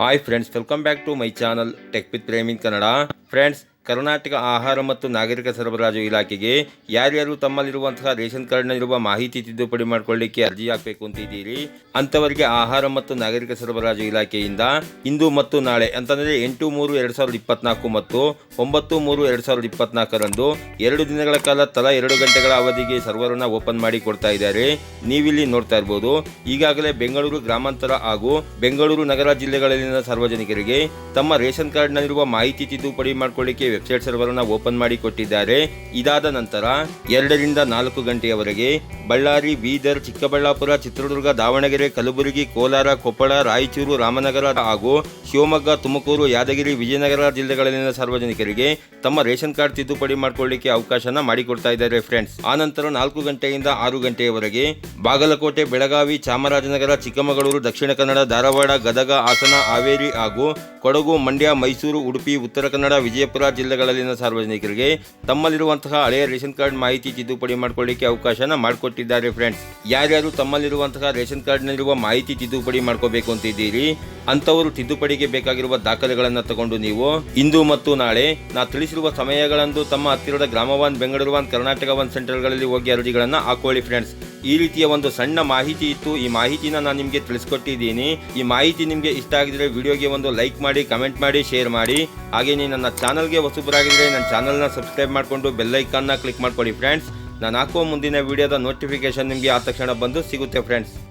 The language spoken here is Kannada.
hi friends welcome back to my channel tech with ಪ್ರೇಮಿನ್ Kannada friends Karnataka ಆಹಾರ ಮತ್ತು ನಾಗರಿಕ ಸರಬರಾಜು ಇಲಾಖೆಗೆ ಯಾರ್ಯಾರು ತಮ್ಮಲ್ಲಿರುವಂತಹ ರೇಷನ್ ಕಾರ್ಡ್ನಲ್ಲಿರುವ ಮಾಹಿತಿ ತಿದ್ದುಪಡಿ ಮಾಡಿಕೊಳ್ಳಿಕ್ಕೆ ಅರ್ಜಿ ಹಾಕಬೇಕು ಅಂತ ಇದ್ದೀರಿ ಅಂಥವರಿಗೆ ಆಹಾರ ಮತ್ತು ನಾಗರಿಕ ಸರಬರಾಜು ಇಲಾಖೆಯಿಂದ ಇಂದು ಮತ್ತು ನಾಳೆ ಅಂತಂದರೆ ಎಂಟು ಮೂರು ಎರಡು ಸಾವಿರದ ಇಪ್ಪತ್ನಾಲ್ಕು ಮತ್ತು ಒಂಬತ್ತು ಮೂರು ಎರಡು ಸಾವಿರದ ಇಪ್ಪತ್ನಾಲ್ಕರಂದು ಎರಡು ದಿನಗಳ ಕಾಲ ತಲಾ ಎರಡು ಗಂಟೆಗಳ ಅವಧಿಗೆ ಸರ್ವರನ್ನು ಓಪನ್ ಮಾಡಿ ಕೊಡ್ತಾ ಇದ್ದಾರೆ ನೀವಿಲ್ಲಿ ನೋಡ್ತಾ ಇರ್ಬೋದು ಈಗಾಗಲೇ ಬೆಂಗಳೂರು ಗ್ರಾಮಾಂತರ ಹಾಗೂ ಬೆಂಗಳೂರು ನಗರ ಜಿಲ್ಲೆಗಳಲ್ಲಿನ ಸಾರ್ವಜನಿಕರಿಗೆ ತಮ್ಮ ರೇಷನ್ ಕಾರ್ಡ್ನಲ್ಲಿರುವ ಮಾಹಿತಿ ತಿದ್ದುಪಡಿ ಮಾಡಿಕೊಳ್ಳಿಕ್ಕೆ ವೆಬ್ಸೈಟ್ ಸರ್ವರ್ ಅನ್ನು ಓಪನ್ ಮಾಡಿ ಕೊಟ್ಟಿದ್ದಾರೆ ಇದಾದ ನಂತರ ಎರಡರಿಂದ ನಾಲ್ಕು ಗಂಟೆಯವರೆಗೆ ಬಳ್ಳಾರಿ ಬೀದರ್ ಚಿಕ್ಕಬಳ್ಳಾಪುರ ಚಿತ್ರದುರ್ಗ ದಾವಣಗೆರೆ ಕಲಬುರಗಿ ಕೋಲಾರ ಕೊಪ್ಪಳ ರಾಯಚೂರು ರಾಮನಗರ ಹಾಗೂ ಶಿವಮೊಗ್ಗ ತುಮಕೂರು ಯಾದಗಿರಿ ವಿಜಯನಗರ ಜಿಲ್ಲೆಗಳಲ್ಲಿನ ಸಾರ್ವಜನಿಕರಿಗೆ ತಮ್ಮ ರೇಷನ್ ಕಾರ್ಡ್ ತಿದ್ದುಪಡಿ ಮಾಡಿಕೊಳ್ಳಿಕ್ಕೆ ಅವಕಾಶನ ಮಾಡಿಕೊಡ್ತಾ ಇದ್ದಾರೆ ಫ್ರೆಂಡ್ಸ್ ಆ ನಂತರ ನಾಲ್ಕು ಗಂಟೆಯಿಂದ ಆರು ಗಂಟೆಯವರೆಗೆ ಬಾಗಲಕೋಟೆ ಬೆಳಗಾವಿ ಚಾಮರಾಜನಗರ ಚಿಕ್ಕಮಗಳೂರು ದಕ್ಷಿಣ ಕನ್ನಡ ಧಾರವಾಡ ಗದಗ ಹಾಸನ ಹಾವೇರಿ ಹಾಗೂ ಕೊಡಗು ಮಂಡ್ಯ ಮೈಸೂರು ಉಡುಪಿ ಉತ್ತರ ಕನ್ನಡ ವಿಜಯಪುರ ಜಿಲ್ಲೆಗಳಲ್ಲಿನ ಸಾರ್ವಜನಿಕರಿಗೆ ತಮ್ಮಲ್ಲಿರುವಂತಹ ಹಳೆಯ ರೇಷನ್ ಕಾರ್ಡ್ ಮಾಹಿತಿ ತಿದ್ದುಪಡಿ ಮಾಡಿಕೊಳ್ಳಿಕ್ಕೆ ಅವಕಾಶನ ಮಾಡಿಕೊಟ್ಟಿದ್ದಾರೆ ಫ್ರೆಂಡ್ಸ್ ಯಾರ್ಯಾರು ತಮ್ಮಲ್ಲಿರುವಂತಹ ರೇಷನ್ ಕಾರ್ಡ್ ನಲ್ಲಿರುವ ಮಾಹಿತಿ ತಿದ್ದುಪಡಿ ಮಾಡ್ಕೋಬೇಕು ಅಂತಿದ್ದೀರಿ ಅಂತವರು ತಿದ್ದುಪಡಿಗೆ ಬೇಕಾಗಿರುವ ದಾಖಲೆಗಳನ್ನು ತಗೊಂಡು ನೀವು ಇಂದು ಮತ್ತು ನಾಳೆ ನಾ ತಿಳಿಸಿರುವ ಸಮಯಗಳಂದು ತಮ್ಮ ಹತ್ತಿರದ ಗ್ರಾಮ ಬೆಂಗಳೂರು ಒನ್ ಕರ್ನಾಟಕ ಒನ್ ಸೆಂಟರ್ಗಳಲ್ಲಿ ಹೋಗಿ ಅರ್ಜಿಗಳನ್ನು ಹಾಕೊಳ್ಳಿ ಫ್ರೆಂಡ್ಸ್ ಈ ರೀತಿಯ ಒಂದು ಸಣ್ಣ ಮಾಹಿತಿ ಇತ್ತು ಈ ಮಾಹಿತಿನ ನಾನು ನಿಮಗೆ ತಿಳಿಸ್ಕೊಟ್ಟಿದ್ದೀನಿ ಈ ಮಾಹಿತಿ ನಿಮಗೆ ಇಷ್ಟ ಆಗಿದ್ರೆ ವಿಡಿಯೋಗೆ ಒಂದು ಲೈಕ್ ಮಾಡಿ ಕಮೆಂಟ್ ಮಾಡಿ ಶೇರ್ ಮಾಡಿ ಹಾಗೆಯೇ ನನ್ನ ಚಾನಲ್ಗೆ ಹೊಸಬರಾಗಿದ್ರೆ ನನ್ನ ಚಾನಲ್ನ ಸಬ್ಸ್ಕ್ರೈಬ್ ಮಾಡಿಕೊಂಡು ಬೆಲ್ಲೈಕನ್ನ ಕ್ಲಿಕ್ ಮಾಡ್ಕೊಡಿ ಫ್ರೆಂಡ್ಸ್ ನಾನು ಹಾಕುವ ಮುಂದಿನ ವಿಡಿಯೋದ ನೋಟಿಫಿಕೇಶನ್ ನಿಮಗೆ ಆದ ತಕ್ಷಣ ಬಂದು ಸಿಗುತ್ತೆ ಫ್ರೆಂಡ್ಸ್